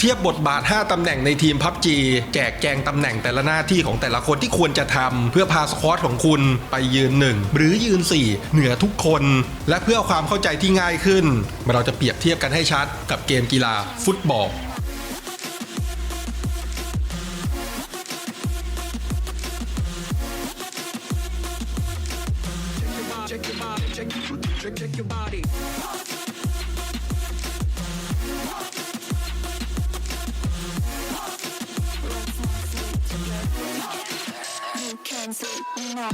เทียบบทบาท 5 ตำแหน่งในทีมพับจีแจกแจงตำแหน่งแต่ละหน้าที่ของแต่ละคนที่ควรจะทำเพื่อพาสควอตของคุณไปยืน 1 หรือยืน 4 เหนือทุกคน และเพื่อความเข้าใจที่ง่ายขึ้น เราจะเปรียบเทียบกันให้ชัดกับเกมกีฬาฟุตบอล and say, no,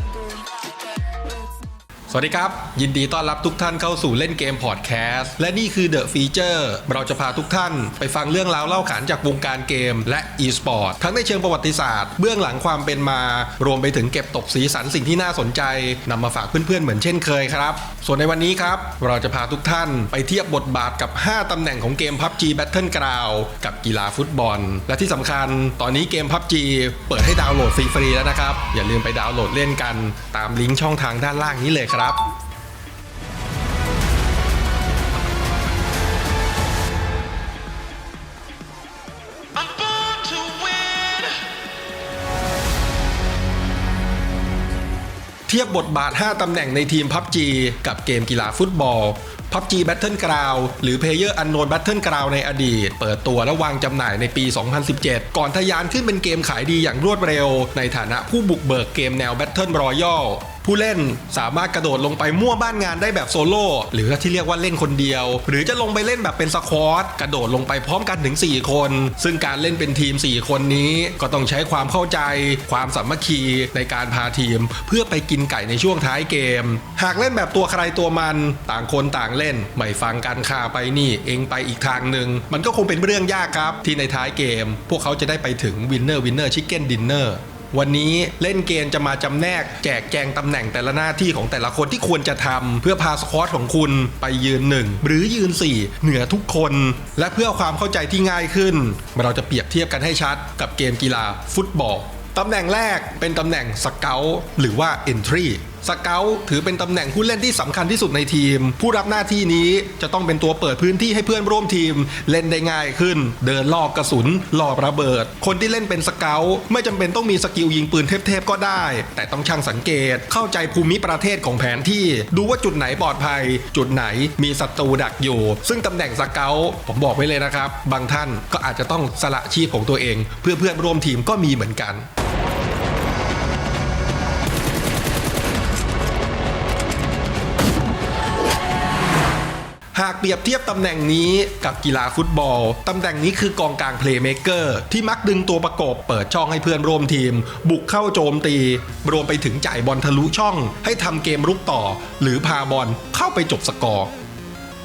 สวัสดีครับ ยินดีต้อนรับทุกท่านเข้าสู่เล่นเกมพอดแคสต์และนี่คือ The Feature เราจะพาทุกท่านไปฟังเรื่องราวเล่าขานจากวงการเกม และ e-sport ทั้งในเชิงประวัติศาสตร์ เบื้องหลังความเป็นมา รวมไปถึงเก็บตกสีสันสิ่งที่น่าสนใจนำมาฝากเพื่อนๆเหมือนเช่นเคยครับ ส่วนในวันนี้ครับ เราจะพาทุกท่านไปเทียบบทบาทกับ 5ตำแหน่งของเกม PUBG Battleground กับกีฬาฟุตบอล และที่สำคัญ ตอนนี้เกม PUBG เปิดให้ดาวน์โหลดฟรีๆแล้วนะครับอย่าลืมไปดาวน์โหลดเล่นกันตามลิงก์ช่องทางด้านล่างนี้เลยครับเทียบบทบาท 5 ตำแหน่งในทีม PUBG กับเกมกีฬาฟุตบอล PUBG Battleground หรือ Player Unknown Battleground ในอดีต เปิดตัวและวางจำหน่ายในปี 2017 ก่อนทะยานขึ้นเป็นเกมขายดีอย่างรวดเร็ว ในฐานะผู้บุกเบิกเกมแนว Battle Royale ผู้เล่นสามารถกระโดดลงไปมั่วบ้านงานได้แบบโซโล่หรือที่เรียกว่าเล่นคนเดียว หรือจะลงไปเล่นแบบเป็นสควอตกระโดดลงไปพร้อมกันถึง 4 คน ซึ่งการเล่นเป็นทีม 4 คนนี้ ก็ต้องใช้ความเข้าใจ ความสามัคคีในการพาทีม เพื่อไปกินไก่ในช่วงท้ายเกม หากเล่นแบบตัวใครตัวมันต่างคนต่างเล่นไม่ฟังกันข่าไปนี่เองไปอีกทางหนึ่งมันก็คงเป็นเรื่องยากครับที่ในท้ายเกม พวกเขาจะได้ไปถึงวินเนอร์วินเนอร์ชิคเก้นดินเนอร์ วันนี้เล่นเกมจะมาจำแนกแจกแจงตำแหน่งแต่ละหน้าที่ของแต่ละคนที่ควรจะทำเพื่อพาสควอตของคุณไปยืน 1 หรือยืน 4 เหนือทุกคน และเพื่อความเข้าใจที่ง่ายขึ้น เราจะเปรียบเทียบกันให้ชัดกับเกมกีฬาฟุตบอลตำแหน่งแรกเป็นตำแหน่งสเกลหรือว่า Entry สเกลถือเป็นตำแหน่งผู้เล่นที่สำคัญที่สุดในทีม ผู้รับหน้าที่นี้จะต้องเป็นตัวเปิดพื้นที่ให้เพื่อนร่วมทีม เล่นได้ง่ายขึ้น เดินลอกกระสุนหลอบระเบิด คนที่เล่นเป็นสเกลไม่จำเป็นต้องมีสกิลยิงปืนเทพๆก็ได้ แต่ต้องช่างสังเกตเข้าใจภูมิประเทศของแผนที่ดูว่าจุดไหนปลอดภัย จุดไหนมีศัตรูดักอยู่ ซึ่งตำแหน่งสเกลผมบอกไว้เลยนะครับ บางท่านก็อาจจะต้องสละชีพของตัวเอง เพื่อเพื่อนร่วมทีมก็มีเหมือนกันากเปรียบเทียบตำแหน่งนี้กับกีฬาฟุตบอล ตำแหน่งนี้คือกองกลางเพลย์เม k เกอร์ที่มักดึงตัวประกบเปิดช่องให้เพื่อนร่วมทีม บุกเข้าโจมตี รวมไปถึงจ่ายบอลทะลุช่อง ให้ทำเกมรุกต่อ หรือพาบอลเข้าไปจบสกอร์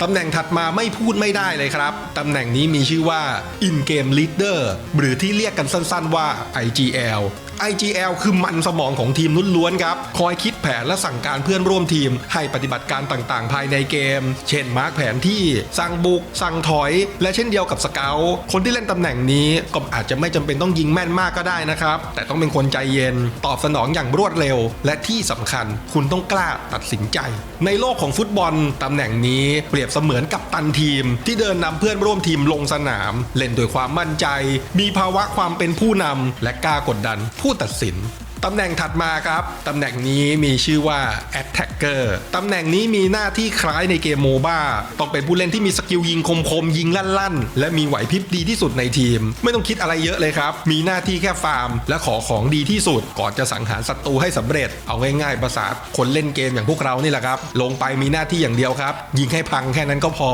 ตำแหน่งถัดมาไม่พูดไม่ได้เลยครับ ตำแหน่งนี้มีชื่อว่า In Game Leader หรือที่เรียกกันสั้นๆว่า IGL IGL คือมันสมองของทีมล้วนๆครับ คอยคิดแผนและสั่งการเพื่อนร่วมทีม ให้ปฏิบัติการต่างๆ ภายในเกม เช่นมาร์กแผนที่ สั่งบุก สั่งถอย และเช่นเดียวกับสเกลคนที่เล่นตำแหน่งนี้ก็อาจจะไม่จำเป็นต้องยิงแม่นมากก็ได้นะครับ แต่ต้องเป็นคนใจเย็น ตอบสนองอย่างรวดเร็ว และที่สำคัญคุณต้องกล้าตัดสินใจ ในโลกของฟุตบอลตำแหน่งนี้เปรียบเสมือนกับตันทีม ที่เดินนำเพื่อนร่วมทีมลงสนาม เล่นด้วยความมั่นใจ มีภาวะความเป็นผู้นำและกล้ากดดันผู้ตัดสินตำแหน่งถัดมาครับ ตำแหน่งนี้มีชื่อว่า Attacker ตำแหน่งนี้มีหน้าที่คล้ายในเกมโมบ้าต้องเป็นผู้เล่นที่มีสกิลยิงคมๆยิงลั่นๆ และมีไหวพริบดีที่สุดในทีม ไม่ต้องคิดอะไรเยอะเลยครับ มีหน้าที่แค่ฟาร์ม และขอของดีที่สุด ก่อนจะสังหารศัตรูให้สำเร็จ เอาง่ายๆภาษาคนเล่นเกมอย่างพวกเรานี่แหละครับ ลงไปมีหน้าที่อย่างเดียวครับ ยิงให้พังแค่นั้นก็พอ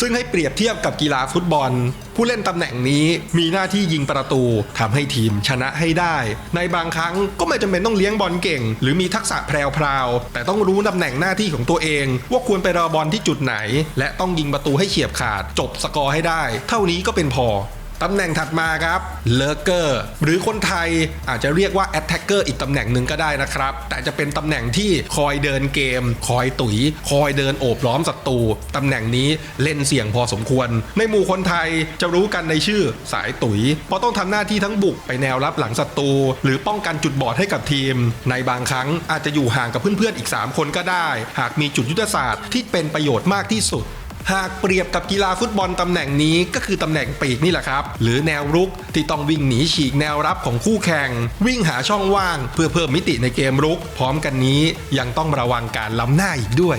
ซึ่งให้เปรียบเทียบกับกีฬาฟุตบอล ผู้เล่นตำแหน่งนี้มีหน้าที่ยิงประตูทำให้ทีมชนะให้ได้ ในบางครั้งก็ไม่จำเป็นต้องเลี้ยงบอลเก่ง หรือมีทักษะแพรวๆแต่ต้องรู้ตำแหน่งหน้าที่ของตัวเอง ว่าควรไปรอบอลที่จุดไหน และต้องยิงประตูให้เฉียบขาด จบสกอร์ให้ได้ เท่านี้ก็เป็นพอ ตำแหน่งถัดมาครับเลเกอร์หรือคนไทยอาจจะเรียกว่าแอตแทกเกอร์อีกตำแหน่งหนึ่งก็ได้นะครับ แต่จะเป็นตำแหน่งที่คอยเดินเกม คอยตุ๋ย คอยเดินโอบล้อมศัตรูตำแหน่งนี้เล่นเสี่ยงพอสมควร ในหมู่คนไทยจะรู้กันในชื่อสายตุ๋ย เพราะต้องทำหน้าที่ทั้งบุกไปแนวรับหลังศัตรูหรือป้องกันจุดบอดให้กับทีม ในบางครั้งอาจจะอยู่ห่างกับเพื่อนๆอีก 3 คนก็ได้ หากมีจุดยุทธศาสตร์ที่เป็นประโยชน์มากที่สุด หากเปรียบกับกีฬาฟุตบอลตำแหน่งนี้ก็คือตำแหน่งปีกนี่แหละครับ หรือแนวรุกที่ต้องวิ่งหนีฉีกแนวรับของคู่แข่ง วิ่งหาช่องว่าง เพื่อเพิ่มมิติในเกมรุก พร้อมกันนี้ยังต้องระวังการล้ำหน้าอีกด้วย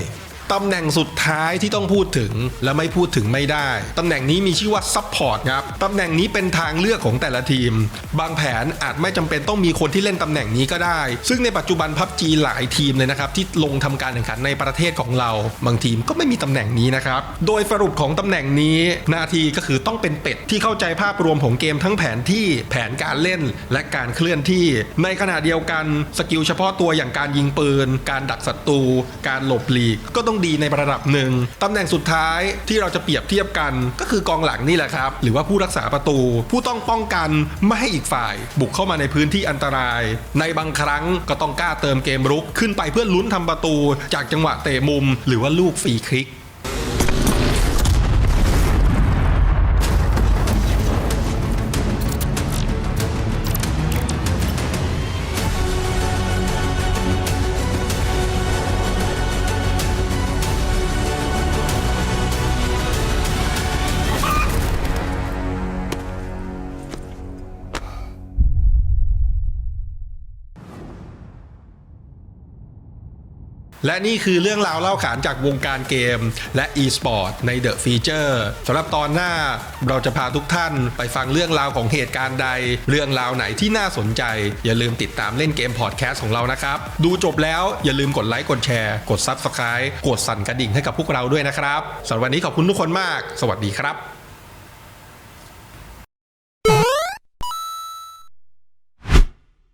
ตำแหน่งสุดท้ายที่ต้องพูดถึงและไม่พูดถึงไม่ได้ ตำแหน่งนี้มีชื่อว่าซับพอร์ตครับ ตำแหน่งนี้เป็นทางเลือกของแต่ละทีม บางแผนอาจไม่จำเป็นต้องมีคนที่เล่นตำแหน่งนี้ก็ได้ ซึ่งในปัจจุบันพับจีหลายทีมเลยนะครับ ที่ลงทำการแข่งขันในประเทศของเรา บางทีมก็ไม่มีตำแหน่งนี้นะครับ โดยสรุปของตำแหน่งนี้หน้าที่ก็คือต้องเป็นเป็ดที่เข้าใจภาพรวมของเกมทั้งแผนที่แผนการเล่นและการเคลื่อนที่ ในขณะเดียวกันสกิลเฉพาะตัวอย่างการยิงปืน การดักศัตรู การหลบหลีกก็ต้องดีในระดับหนึ่งตำแหน่งสุดท้ายที่เราจะเปรียบเทียบกัน ก็คือกองหลังนี่แหละครับ หรือว่าผู้รักษาประตู ผู้ต้องป้องกันไม่ให้อีกฝ่าย บุกเข้ามาในพื้นที่อันตราย ในบางครั้งก็ต้องกล้าเติมเกมรุกขึ้นไปเพื่อลุ้นทำประตู จากจังหวะเตะมุม หรือว่าลูกฟรีคลิก และนี่คือเรื่องราวเล่าขานจากวงการเกม และ e-sport ใน The Feature สำหรับตอนหน้าเราจะพาทุกท่านไปฟังเรื่องราวของเหตุการณ์ใด เรื่องราวไหนที่น่าสนใจ อย่าลืมติดตามเล่นเกมพอดแคสต์ของเรานะครับ ดูจบแล้วอย่าลืมกดไลค์กดแชร์ กด Subscribe กดสั่นกระดิ่งให้กับพวกเราด้วยนะครับสำหรับวันนี้ขอบคุณทุกคนมาก สวัสดีครับ